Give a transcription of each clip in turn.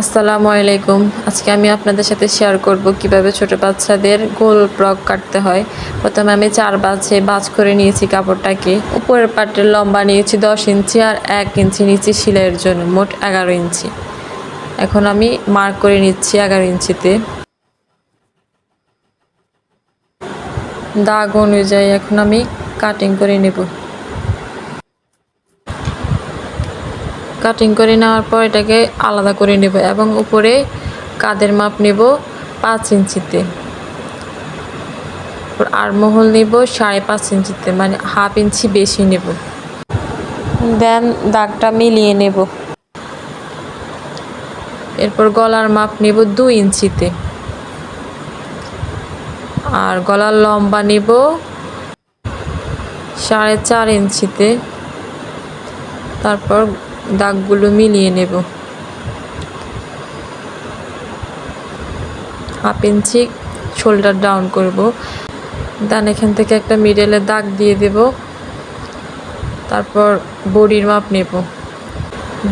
আসসালামু আলাইকুম। আজকে আমি আপনাদের সাথে শেয়ার করব কীভাবে ছোট বাচ্চাদের গোল ফ্রক কাটতে হয়। প্রথমে আমি চার বাজে বাজ করে নিয়েছি কাপড়টাকে। উপরের পাটের লম্বা নিয়েছি দশ ইঞ্চি আর এক ইঞ্চি নিয়েছি সেলাইয়ের জন্য, মোট এগারো ইঞ্চি। এখন আমি মার্ক করে নিচ্ছি এগারো ইঞ্চিতে। দাগ অনুযায়ী এখন আমি কাটিং করে নেব। কাটিং করে নেওয়ার পর এটাকে আলাদা করে নেব এবং উপরে কাদের মাপ নেব? পাঁচ ইঞ্চিতে। আর মহল নেব সাড়ে পাঁচ ইঞ্চিতে মানে হাফ ইঞ্চি বেশি নেব। দেন দাগটা মিলিয়ে নেব। এরপর গলার মাপ নেব দুই ইঞ্চিতে। আর গলার লম্বা নেব সাড়ে চার ইঞ্চিতে। তারপর দাগগুলো মিলিয়ে নেব। হাফ ইঞ্চি শোল্ডার ডাউন করব। দেন এখান থেকে একটা মিডেলে দাগ দিয়ে দেব। তারপর বডির মাপ নেব।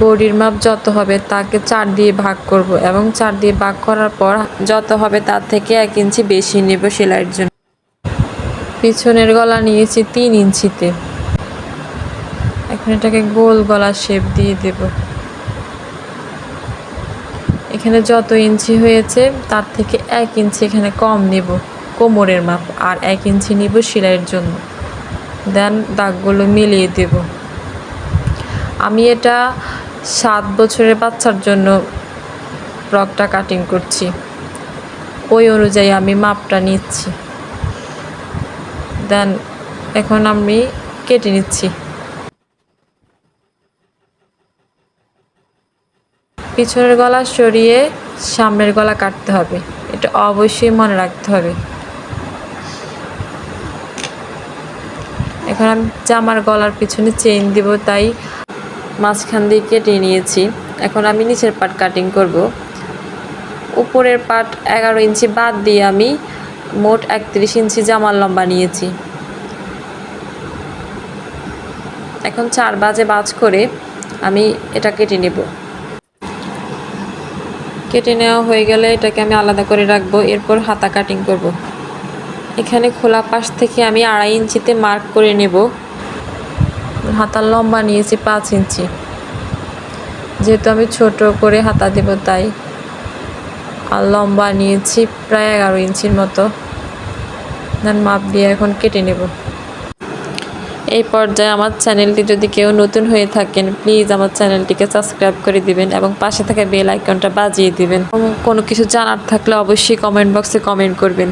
বডির মাপ যত হবে তাকে চার দিয়ে ভাগ করব এবং চার দিয়ে ভাগ করার পর যত হবে তার থেকে এক ইঞ্চি বেশি নেব সেলাইয়ের জন্য। পিছনের গলা নিয়েছি তিন ইঞ্চিতে। এটাকে গোল গলা শেপ দিয়ে দেব। এখানে যত ইঞ্চি হয়েছে, তার থেকে এক ইঞ্চি এখানে কম নেব, কোমরের মাপ, আর এক ইঞ্চি নিব সেলাইয়ের জন্য। দেন দাগগুলো মিলিয়ে দেব। আমি এটা সাত বছরের বাচ্চার জন্য ফ্রকটা কাটিং করছি। ওই অনুযায়ী আমি মাপটা নিচ্ছি। দেন এখন আমি কেটে নিচ্ছি। পিছনের গলা সরিয়ে সামনের গলা কাটতে হবে। এটা অবশ্যই মনে রাখতে হবে। এখন আমি জামার গলার পিছনে চেইন দিব, তাই মাঝখান দিয়ে কেটে নিয়েছি। এখন আমি নিচের পাট কাটিং করব। উপরের পাট এগারো ইঞ্চি বাদ দিয়ে আমি মোট একত্রিশ ইঞ্চি জামার লম্বা নিয়েছি। এখন চার বাজে বাজ করে আমি এটা কেটে নেব। কেটে নেওয়া হয়ে গেলে এটাকে আমি আলাদা করে রাখব, এরপর হাতা কাটিং করব। এখানে খোলা পাশ থেকে আমি আড়াই ইঞ্চিতে মার্ক করে নেব। হাতার লম্বা নিয়েছি পাঁচ ইঞ্চি। যেহেতু আমি ছোট করে হাতা দেব তাই। আর লম্বা নিয়েছি প্রায় এগারো ইঞ্চির মতো। দেন মাপ দিয়ে এখন কেটে নেব। এই পর্যায়ে আমার চ্যানেলটি যদি কেউ নতুন হয়ে থাকেন প্লিজ আমার চ্যানেলটিকে সাবস্ক্রাইব করে দিবেন এবং পাশে থাকা বেল আইকনটা বাজিয়ে দিবেন। কোনো কিছু জানার থাকলে অবশ্যই কমেন্ট বক্সে কমেন্ট করবেন।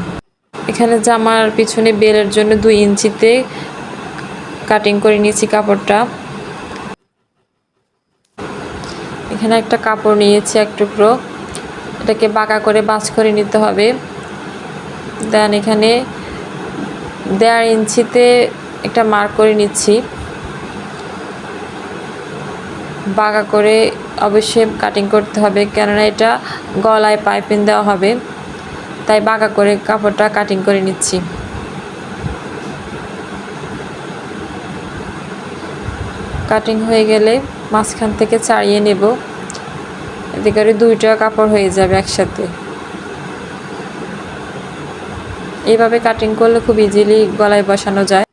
এখানে জামার পিছনে বেলের জন্য দুই ইঞ্চিতে কাটিং করে নিয়েছি কাপড়টা। এখানে একটা কাপড় নিয়েছি এক টুকরো। এটাকে বাঁকা করে বাছ করে নিতে হবে। দেন এখানে দেড় ইঞ্চিতে একটা মার্ক করে নিচ্ছি। বাঁকা করে অবশ্যই কাটিং করতে হবে, কেননা এটা গলায় পাইপিং দেওয়া হবে। তাই বাঁকা করে কাপড়টা কাটিং করে নিচ্ছি। কাটিং হয়ে গেলে মাঝখান থেকে চাড়িয়ে নেব। এতে করে দুইটা কাপড় হয়ে যাবে একসাথে। এইভাবে কাটিং করলে খুব ইজিলি গলায় বসানো যায়।